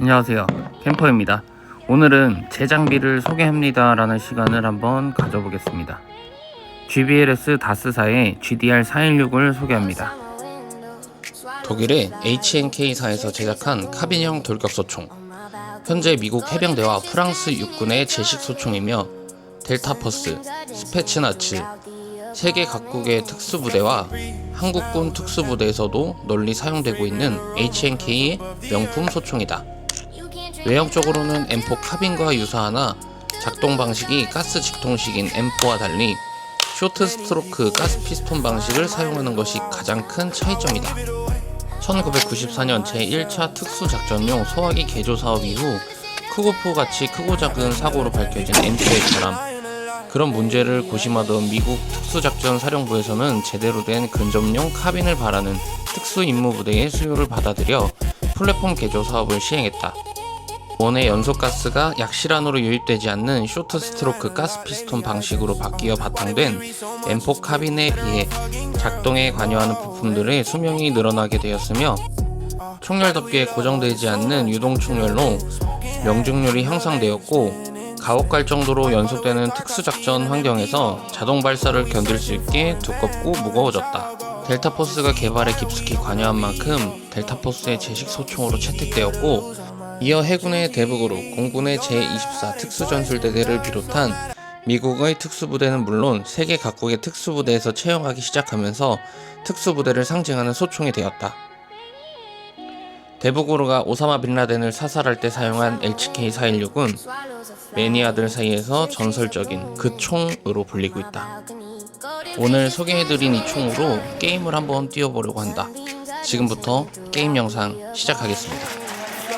안녕하세요. 캠퍼입니다. 오늘은 제 장비를 소개합니다 라는 시간을 한번 가져보겠습니다. GBLS 다스사의 GDR 416을 소개합니다. 독일의 HNK사에서 제작한 카빈형 돌격소총. 현재 미국 해병대와 프랑스 육군의 제식 소총이며 델타퍼스, 스페츠나츠, 세계 각국의 특수부대와 한국군 특수부대에서도 널리 사용되고 있는 HNK의 명품 소총이다. 외형적으로는 M4 카빈과 유사하나 작동 방식이 가스 직통식인 M4와 달리 쇼트 스트로크 가스 피스톤 방식을 사용하는 것이 가장 큰 차이점이다. 1994년 제1차 특수작전용 소화기 개조 사업 이후 크고프 같이 크고 작은 사고로 밝혀진 M2A처럼 그런 문제를 고심하던 미국 특수작전 사령부에서는 제대로 된 근접용 카빈을 바라는 특수임무부대의 수요를 받아들여 플랫폼 개조 사업을 시행했다. 원의 연소 가스가 약실안으로 유입되지 않는 쇼트 스트로크 가스 피스톤 방식으로 바뀌어 바탕된 M4 카빈에 비해 작동에 관여하는 부품들의 수명이 늘어나게 되었으며 총열 덮개에 고정되지 않는 유동 총열로 명중률이 향상되었고 가혹할 정도로 연속되는 특수작전 환경에서 자동 발사를 견딜 수 있게 두껍고 무거워졌다. 델타포스가 개발에 깊숙이 관여한 만큼 델타포스의 제식 소총으로 채택되었고 이어 해군의 대북으로 공군의 제24 특수전술대대를 비롯한 미국의 특수부대는 물론 세계 각국의 특수부대에서 채용하기 시작하면서 특수부대를 상징하는 소총이 되었다. 대북으로가 오사마 빈라덴을 사살할 때 사용한 HK-416은 매니아들 사이에서 전설적인 그 총으로 불리고 있다. 오늘 소개해드린 이 총으로 게임을 한번 띄워보려고 한다. 지금부터 게임 영상 시작하겠습니다.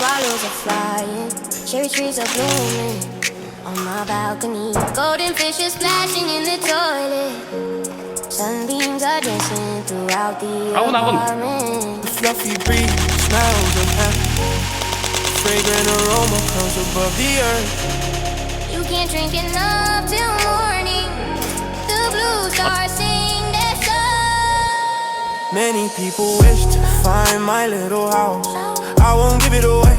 swallows are flying, cherry trees are blooming on my balcony. Golden fishes splashing in the toilet. Sunbeams are dancing throughout the I apartment. The fluffy breeze smells of heaven. Fragrant aroma comes above the earth. You can't drink enough till morning. The blue stars sing their song. Many people wish to find my little house. I won't give it away.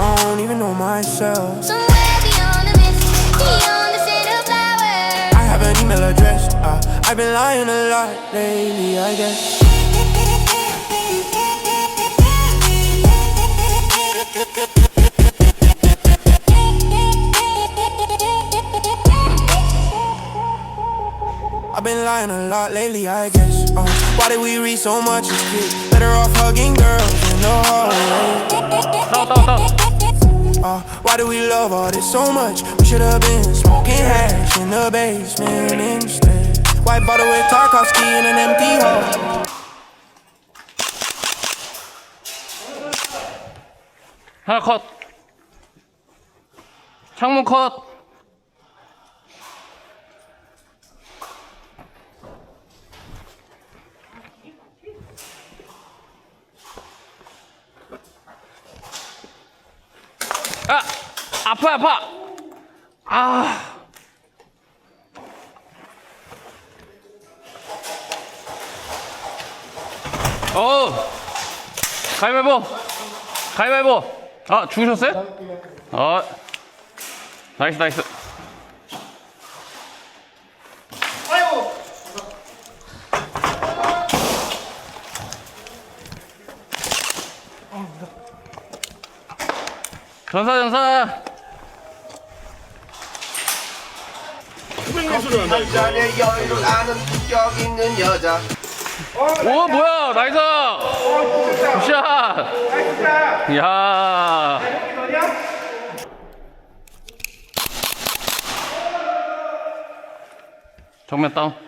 I don't even know myself. Somewhere beyond the mist, beyond the flowers. I have an email address. Uh, I've been lying a lot lately, I guess. I've been lying a lot lately, I guess. Uh, why did we read so much as kids? Better off hugging girls in the hallway. 따오, 따오, 따오. Uh, why do we love all this so much? We should have been smoking hash in the basement instead. White bottle with Tarkovsky in an empty hall. 하나 컷. 창문 컷. 아! 아파 아파. 아. 어. 가위바위보. 가위바위보. 아, 죽으셨어요? 어. 나이스, 나이스. 전사 전사! 오 뭐야? 나이스! 굿샷! 야! 정면 다운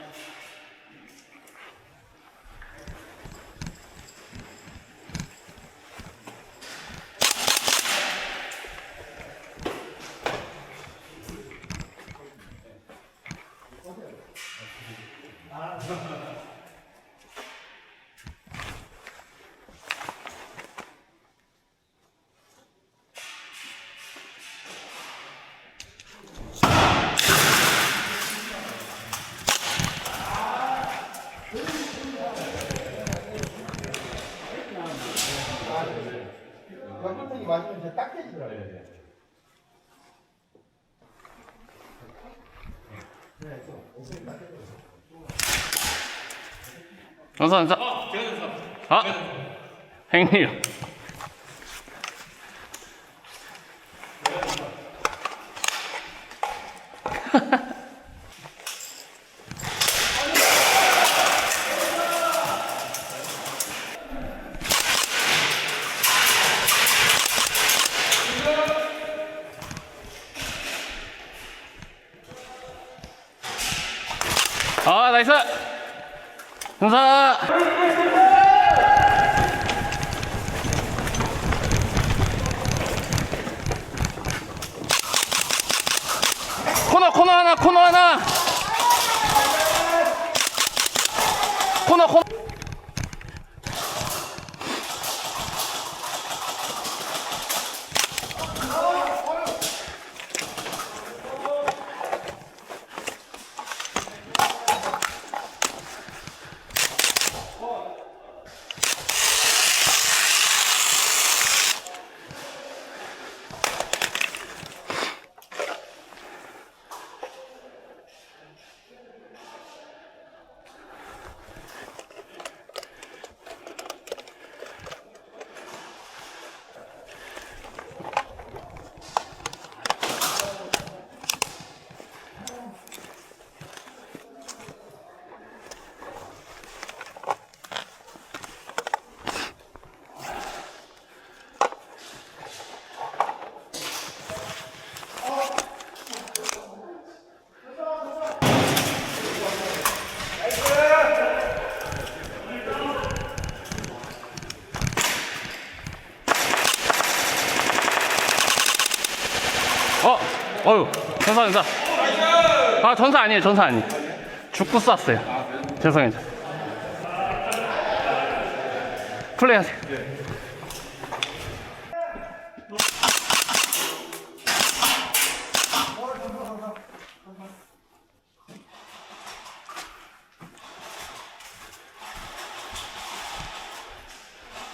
전사 전사 아 행님 아 나이스 전사 イス。このこの穴この穴。このこの。 전사 전사. 아 전사 아니에요 전사 아니. 죽고 쐈어요. 죄송해요. 플레이하세요.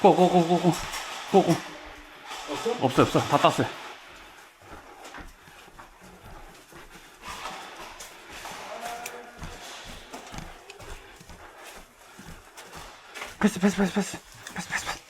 고고고고고 고고. 없어요 없어 다 땄어요 패스 패스 패스 패스 패스 패스 패스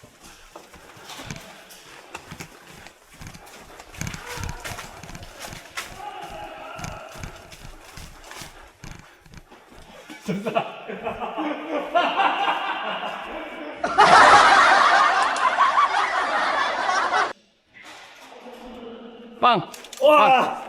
빵! 빵!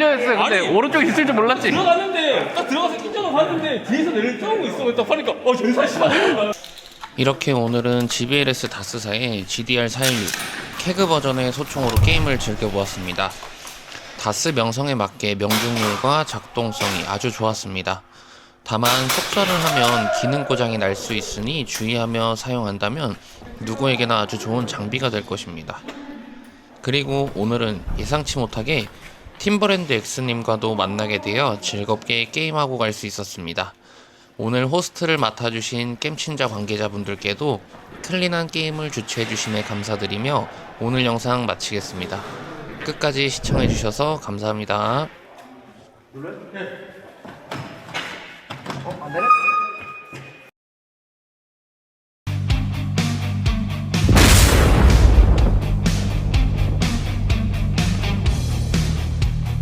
클리어했어요. 근데 아니. 오른쪽 있을 줄 몰랐지. 들어갔는데 딱 들어가서 끼쳐서 봤는데 뒤에서 내를 떠오고 있어. 딱 보니까 어 전사 씨발. 이렇게 오늘은 GBLS 다스사의 GDR 416 캐그 버전의 소총으로 게임을 즐겨보았습니다. 다스 명성에 맞게 명중률과 작동성이 아주 좋았습니다. 다만 속설을 하면 기능 고장이 날 수 있으니 주의하며 사용한다면 누구에게나 아주 좋은 장비가 될 것입니다. 그리고 오늘은 예상치 못하게 팀브랜드 X님과도 만나게 되어 즐겁게 게임하고 갈 수 있었습니다. 오늘 호스트를 맡아주신 게임친자 관계자분들께도 클린한 게임을 주최해주심에 감사드리며 오늘 영상 마치겠습니다. 끝까지 시청해주셔서 감사합니다. 어, 안 되네?